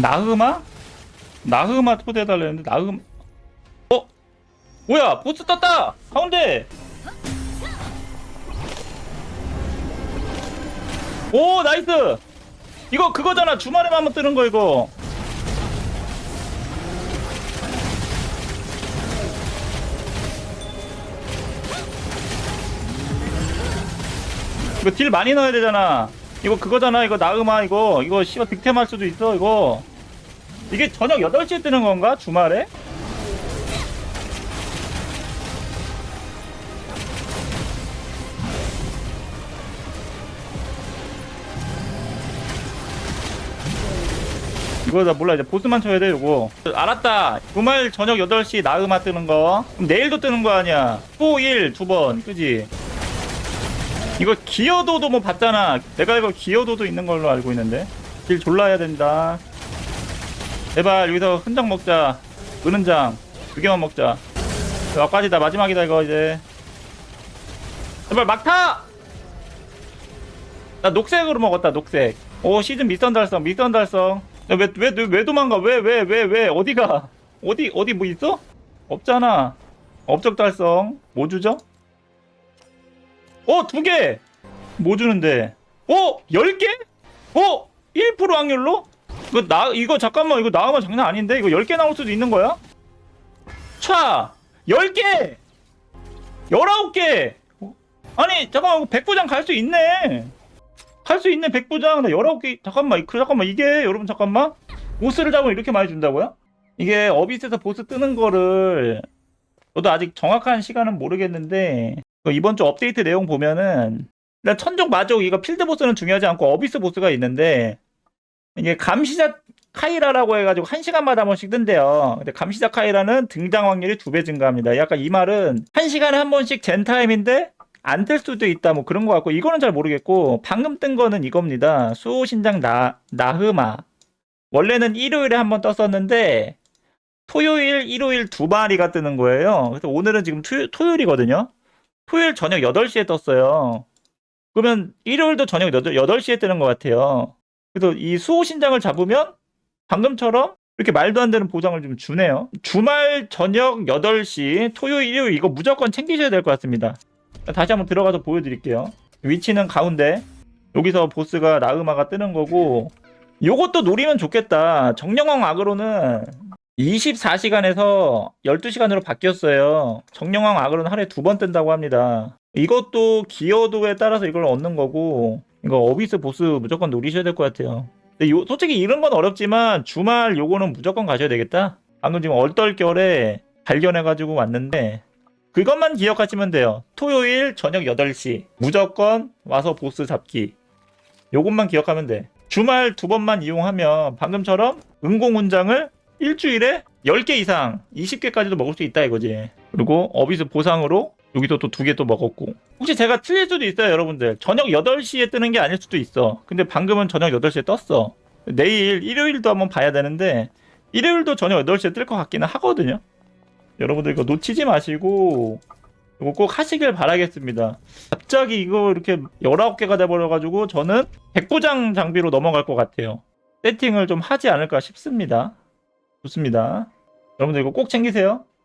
나흐마? 나흐마 초대해달라는데 나흐마 어? 뭐야? 보스 떴다! 가운데! 오 나이스! 이거 그거잖아. 주말에만 한번 뜨는 거 이거. 이거 딜 많이 넣어야 되잖아 이거 그거잖아 이거 나음아 이거. 이거 씨발 득템할 수도 있어 이거. 이게 저녁 8시에 뜨는 건가 주말에? 이거 나 몰라 이제 보스만 쳐야 돼 이거. 알았다. 주말 저녁 8시 나음아 뜨는 거. 그럼 내일도 뜨는 거 아니야. 토일 두 번. 그지 이거 기어도도 뭐 봤잖아. 내가 이거 기어도도 있는 걸로 알고 있는데. 길 졸라 해야 된다. 제발 여기서 흔장 먹자. 은은장 두 개만 먹자. 여기까지다. 마지막이다 이거 이제. 제발 막타! 나 녹색으로 먹었다 녹색. 오 시즌 미션 달성 미션 달성. 왜왜 왜, 왜, 왜 도망가? 왜 왜 왜 왜? 어디가? 어디 어디 뭐 있어? 없잖아. 업적 달성. 뭐 주죠 어, 두 개! 뭐 주는데? 어? 열 개? 어? 1% 확률로? 이거 나, 이거 잠깐만, 이거 나오면 장난 아닌데? 이거 10개 나올 수도 있는 거야? 차! 10개! 19개! 어? 아니, 잠깐만, 백부장 갈 수 있네! 갈 수 있네, 백부장. 나 19개, 잠깐만, 그, 잠깐만, 이게, 여러분, 잠깐만. 보스를 잡으면 이렇게 많이 준다고요? 이게 어비스에서 보스 뜨는 거를, 저도 아직 정확한 시간은 모르겠는데, 그 이번 주 업데이트 내용 보면은 일단 천적 마족 이거 필드 보스는 중요하지 않고 어비스 보스가 있는데 이게 감시자 카이라라고 해가지고 한 시간마다 한 번씩 뜬대요. 근데 감시자 카이라는 등장 확률이 두 배 증가합니다. 약간 이 말은 한 시간에 한 번씩 젠 타임인데 안 뜰 수도 있다 뭐 그런 거 같고 이거는 잘 모르겠고 방금 뜬 거는 이겁니다. 수호신장 나 나흐마 원래는 일요일에 한 번 떴었는데 토요일, 일요일 두 마리가 뜨는 거예요. 그래서 오늘은 지금 토, 토요일이거든요. 토요일 저녁 8시에 떴어요. 그러면 일요일도 저녁 8시에 뜨는 것 같아요. 그래서 이 수호신장을 잡으면 방금처럼 이렇게 말도 안 되는 보상을 좀 주네요. 주말 저녁 8시, 토요일, 일요일 이거 무조건 챙기셔야 될 것 같습니다. 다시 한번 들어가서 보여드릴게요. 위치는 가운데. 여기서 보스가 나으마가 뜨는 거고 요것도 노리면 좋겠다. 정령왕 악으로는 24시간에서 12시간으로 바뀌었어요. 정령왕 악으로는 하루에 두 번 뜬다고 합니다. 이것도 기여도에 따라서 이걸 얻는 거고, 이거 어비스 보스 무조건 노리셔야 될 것 같아요. 근데 요, 솔직히 이런 건 어렵지만 주말 요거는 무조건 가셔야 되겠다. 방금 지금 얼떨결에 발견해가지고 왔는데, 그것만 기억하시면 돼요. 토요일 저녁 8시. 무조건 와서 보스 잡기. 요것만 기억하면 돼. 주말 두 번만 이용하면 방금처럼 응공훈장을 일주일에 10개 이상 20개까지도 먹을 수 있다 이거지. 그리고 어비스 보상으로 여기서 또 두 개 또 먹었고. 혹시 제가 틀릴 수도 있어요 여러분들. 저녁 8시에 뜨는 게 아닐 수도 있어. 근데 방금은 저녁 8시에 떴어. 내일 일요일도 한번 봐야 되는데 일요일도 저녁 8시에 뜰 것 같기는 하거든요. 여러분들 이거 놓치지 마시고 이거 꼭 하시길 바라겠습니다. 갑자기 이거 이렇게 19개가 돼버려가지고 저는 백부장 장비로 넘어갈 것 같아요. 세팅을 좀 하지 않을까 싶습니다 좋습니다. 여러분들 이거 꼭 챙기세요.